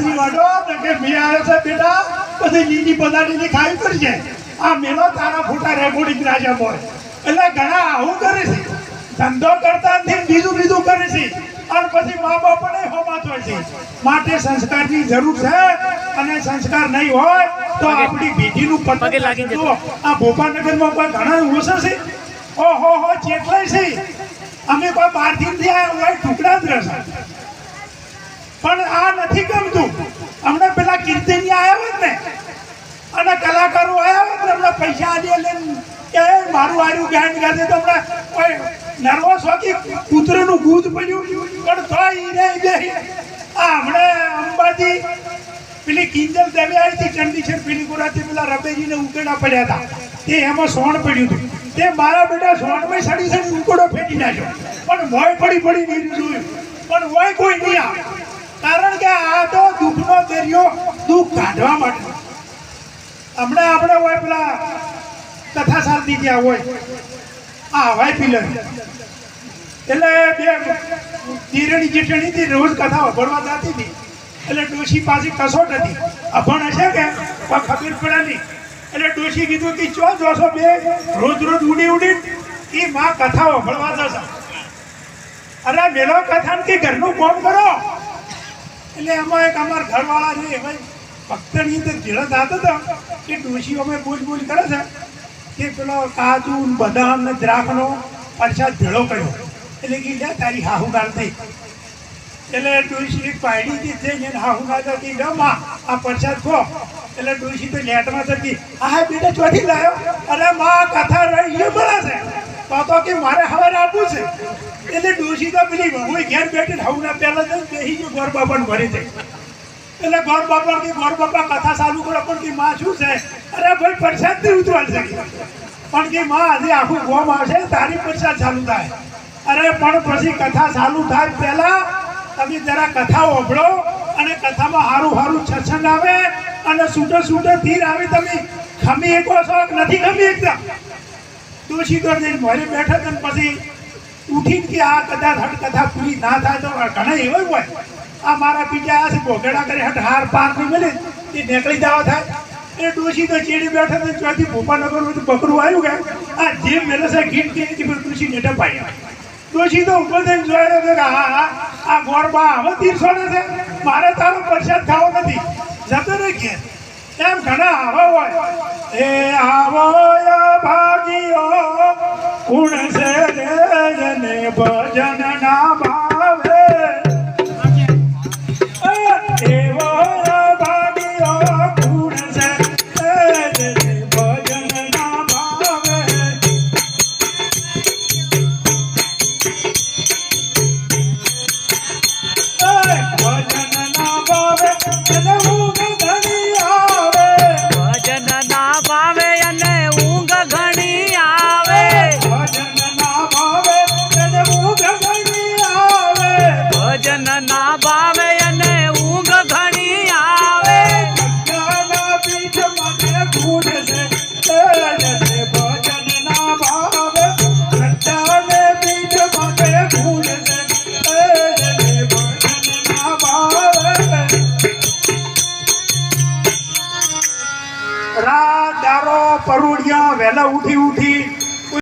બાજરી વાળો કે મેં આવે છે બેટા પછી લીલી પદાડીની ખાઈ કરજે આ મેલો તારા ફોટા રેકોર્ડિંગ રાજા બોય એટલે ઘણા આવું કરે છે. ધંધો કરતા નથી બીજું બીજું કરે છે. અને પછી મા બાપને હોમાત હોય છે. માટે સંસ્કારની જરૂર છે. અને સંસ્કાર નહીં હોય તો આપણી પેઢીનું પગે લાગી જતો. આ ભોપાલનગરમાં કોઈ ઘણા ઓછા છે. ઓહો હો ચેટલાય છે. અમે કોઈ બહારથી આવ્યા હોય ટુકડા જ રહેશે. પણ આ નથી ગમતું. હમણાં પેલા કીર્તનીય આવ્યા હોત ને, અને કલાકારો આવ્યા હોત ને અમને પૈસા આલી લઈને કે મારું આર્યું ગાયન ગાજે તો હમણાં કોઈ નર્વસ હોકી કૂતરાનું ગૂંદ પડ્યું. પણ તોય ઈ બે આ હમણાં અંબાજી, પેલી કિંજલ દવે આવી હતી ચંડીસર પેલી પેલા રબેજીને ઉકેડા પડ્યા હતા. તે એમાં સોણ પડ્યું હતું. તે મારા બેટા સોણમાં સડી સડી ઉકેડો ફેંકી નાખ્યો. પણ મોય પડી પડી નહીં જોયું. પણ મોય કોઈ નહીં આવે. કારણ કે આ તો દુઃખનો દરિયો દુઃખ કાઢવા માટે. હમણાં આપણે હોય પેલા કથા શાંતિ ત્યાં હોય. આ હવાઈ પિલર. એટલે બે ધીરણી જેટણી થી રોજ કથા અભણવા જતી હતી. એટલે ડોશી પાસે કસોટ હતી. અભણ હશે કે? ખબર પડે નહીં. એટલે ડોશી કીધું કે ચો જોશો બે, રોજ રોજ ઉડી ઉડી એ માં કથા અભણવા જશે. અરે મેલો કથા કે ઘરનું કોમ કરો? એટલે એમાં એક અમારા ઘરવાળા છે એમાં ભક્તની અંદર જેડો થતો હતો કે ડોશી અમે બોલ કરે છે કે પેલો કાજુ, બદામ ને દ્રાક્ષનો પ્રસાદ ભેળો કર્યો. એટલે કે લે તારી હાહુકાર થઈ. એટલે ડોશી પાડી જે છે એને હાહુકાર હતી લે માં, આ પ્રસાદ ખો. એટલે ડોશી તો લેટમાં થતી આ બેટા, ચોથી લાયો. અરે માં, કથા રહી એ મળે છે. તો તો કે, મારે હવે આપવું છે. એટલે ડોશી તો પેલી વહુએ ઘેર બેઠી હાઉ ના પહેલા જ પણ ભરી દે. એટલે ગોર બાપા કે ગોર બાપા કથા ચાલુ કરો, પણ કે માં શું છે? અરે ભાઈ પરસાદ નહીં. ઉતરવા પણ કે માં આજે આખું ગોમ આવશે, તારી પ્રસાદ ચાલુ થાય. અરે, પણ પછી કથા ચાલુ થાય પહેલા તમે જરા કથા ઓભળો અને કથામાં હારું સારું સત્સંગ આવે અને છૂટો છૂટો તીર આવે. તમે ખમી એકો છો નથી ખમી એકદમ? તો જઈને ઘરે અને પછી ઉઠીને કે આ કદાચ હટ કથા પૂરી ના થાય તો ઘણા એવા હોય. આ મારા આ છે ભોગેડા કરી હટ હાર પાર નહીં મળે તે નીકળી જવા થાય. એ ડોશી તો ચેડી બેઠા તો ત્યાંથી ભોપાનગર બધું બકરું આવ્યું કે, આ જે મેલે છે, ગીત કે કે પેલું ડોશી નેટા પાઈ ડોશી તો ઉપર થઈને જોયા કે, હા હા, આ ગોરબા હવે તીરસો ને છે. મારે તારો પ્રસાદ ખાવો નથી. જતો ને કે, એમ ઘણા આવા હોય. એ આવો ભાગીઓ કુણ છે ભજન ના ભાવે રાત દારો પરુડિયા વહેલા ઉઠી ઉઠી